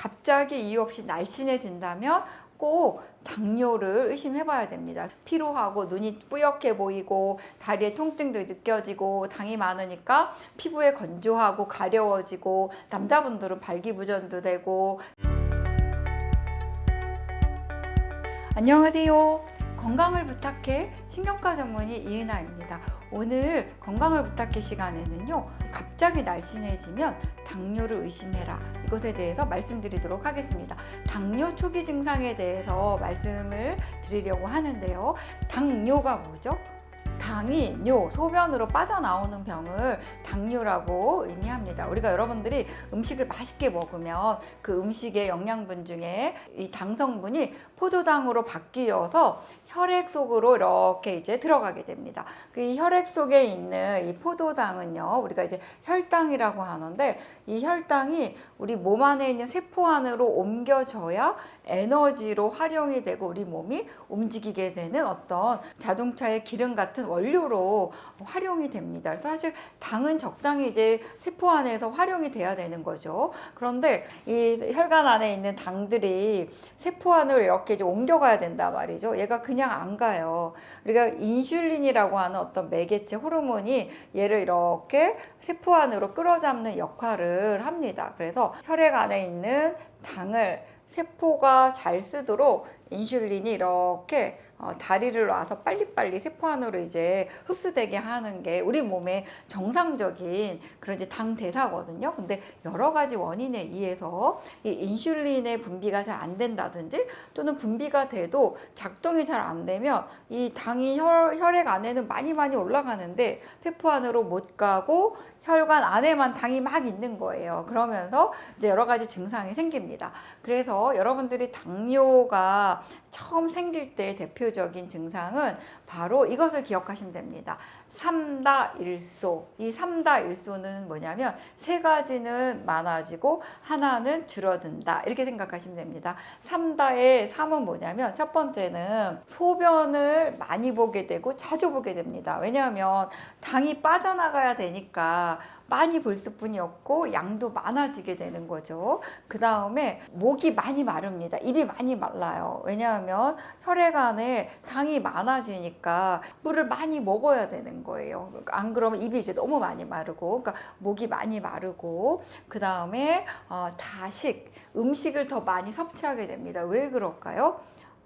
갑자기 이유 없이 날씬해진다면 꼭 당뇨를 의심해 봐야 됩니다. 피로하고 눈이 뿌옇게 보이고 다리에 통증도 느껴지고 당이 많으니까 피부에 건조하고 가려워지고 남자분들은 발기부전도 되고 안녕하세요. 건강을 부탁해 신경과 전문의 이은아입니다. 오늘 건강을 부탁해 시간에는요. 갑자기 날씬해지면 당뇨를 의심해라. 이것에 대해서 말씀드리도록 하겠습니다. 당뇨 초기 증상에 대해서 말씀을 드리려고 하는데요. 당뇨가 뭐죠? 당이 뇨 소변으로 빠져나오는 병을 당뇨라고 의미합니다. 우리가 여러분들이 음식을 맛있게 먹으면 그 음식의 영양분 중에 이 당 성분이 포도당으로 바뀌어서 혈액 속으로 이렇게 이제 들어가게 됩니다. 그 혈액 속에 있는 이 포도당은요, 우리가 이제 혈당이라고 하는데 이 혈당이 우리 몸 안에 있는 세포 안으로 옮겨져야 에너지로 활용이 되고 우리 몸이 움직이게 되는 어떤 자동차의 기름 같은 원료로 활용이 됩니다. 그래서 사실 당은 적당히 이제 세포 안에서 활용이 돼야 되는 거죠. 그런데 이 혈관 안에 있는 당들이 세포 안으로 이렇게 이제 옮겨가야 된다 말이죠. 얘가 그냥 안 가요. 우리가 인슐린이라고 하는 어떤 매개체 호르몬이 얘를 이렇게 세포 안으로 끌어잡는 역할을 합니다. 그래서 혈액 안에 있는 당을 세포가 잘 쓰도록 인슐린이 이렇게 어, 다리를 놔서 빨리빨리 세포 안으로 이제 흡수되게 하는 게 우리 몸의 정상적인 그런 이제 당 대사거든요. 근데 여러 가지 원인에 의해서 이 인슐린의 분비가 잘 안 된다든지 또는 분비가 돼도 작동이 잘 안 되면 이 당이 혈, 혈액 안에는 많이 많이 올라가는데 세포 안으로 못 가고 혈관 안에만 당이 막 있는 거예요. 그러면서 이제 여러 가지 증상이 생깁니다. 그래서 여러분들이 당뇨가 처음 생길 때 대표 적인 증상은 바로 이것을 기억하시면 됩니다. 삼다일소. 이 삼다일소는 뭐냐면 세 가지는 많아지고 하나는 줄어든다. 이렇게 생각하시면 됩니다. 삼다의 삼은 뭐냐면 첫 번째는 소변을 많이 보게 되고 자주 보게 됩니다. 왜냐하면 당이 빠져나가야 되니까 많이 볼 수뿐이 없고 양도 많아지게 되는 거죠. 그 다음에 목이 많이 마릅니다. 입이 많이 말라요. 왜냐하면 혈액 안에 당이 많아지니까 물을 많이 먹어야 되는 거예요. 안 그러면 입이 이제 너무 많이 마르고, 그러니까 목이 많이 마르고, 그 다음에 어, 다식 음식을 더 많이 섭취하게 됩니다. 왜 그럴까요?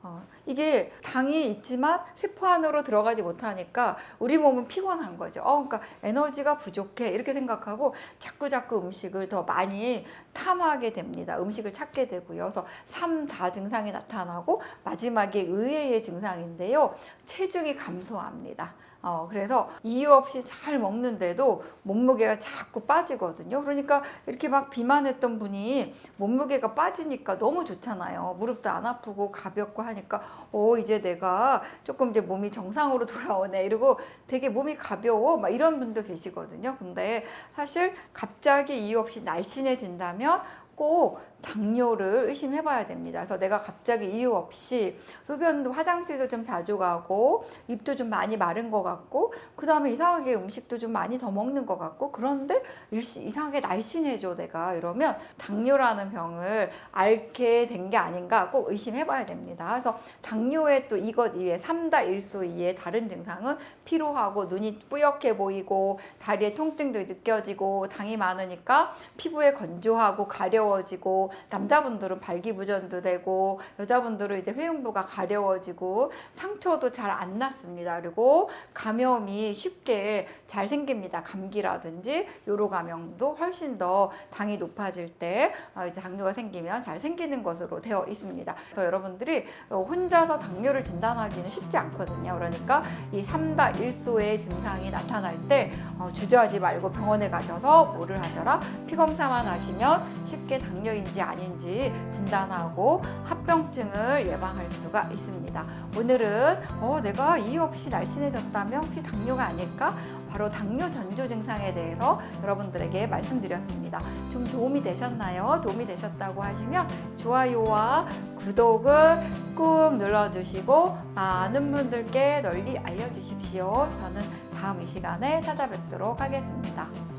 어, 이게 당이 있지만 세포 안으로 들어가지 못하니까 우리 몸은 피곤한 거죠. 어, 그러니까 에너지가 부족해 이렇게 생각하고 자꾸 자꾸 음식을 더 많이 탐하게 됩니다. 음식을 찾게 되고요. 그래서 삼다 증상이 나타나고 마지막에 의외의 증상인데요. 체중이 감소합니다. 어, 그래서 이유 없이 잘 먹는데도 몸무게가 자꾸 빠지거든요. 그러니까 이렇게 막 비만했던 분이 몸무게가 빠지니까 너무 좋잖아요. 무릎도 안 아프고 가볍고 하니까, 어, 이제 내가 조금 이제 몸이 정상으로 돌아오네. 이러고 되게 몸이 가벼워. 막 이런 분도 계시거든요. 근데 사실 갑자기 이유 없이 날씬해진다면 꼭 당뇨를 의심해 봐야 됩니다. 그래서 내가 갑자기 이유 없이 소변도 화장실도 좀 자주 가고 입도 좀 많이 마른 것 같고 그 다음에 이상하게 음식도 좀 많이 더 먹는 것 같고 그런데 일시, 이상하게 날씬해져 내가 이러면 당뇨라는 병을 앓게 된 게 아닌가 꼭 의심해 봐야 됩니다. 그래서 당뇨의 또 이것 이외에 삼다일소 이외에 다른 증상은 피로하고 눈이 뿌옇게 보이고 다리에 통증도 느껴지고 당이 많으니까 피부에 건조하고 가려워지고 남자분들은 발기부전도 되고 여자분들은 이제 회음부가 가려워지고 상처도 잘 안 났습니다. 그리고 감염이 쉽게 잘 생깁니다. 감기라든지 요로 감염도 훨씬 더 당이 높아질 때 어, 이제 당뇨가 생기면 잘 생기는 것으로 되어 있습니다. 그래서 여러분들이 어, 혼자서 당뇨를 진단하기는 쉽지 않거든요. 그러니까 이 삼다 일소의 증상이 나타날 때 어, 주저하지 말고 병원에 가셔서 뭐를 하셔라 피 검사만 하시면 쉽게 당뇨인지 아닌지 진단하고 합병증을 예방할 수가 있습니다. 오늘은 어, 내가 이유 없이 날씬해졌다면 혹시 당뇨가 아닐까? 바로 당뇨 전조 증상에 대해서 여러분들에게 말씀드렸습니다. 좀 도움이 되셨나요? 도움이 되셨다고 하시면 좋아요와 구독을 꾹 눌러주시고 많은 분들께 널리 알려주십시오. 저는 다음 이 시간에 찾아뵙도록 하겠습니다.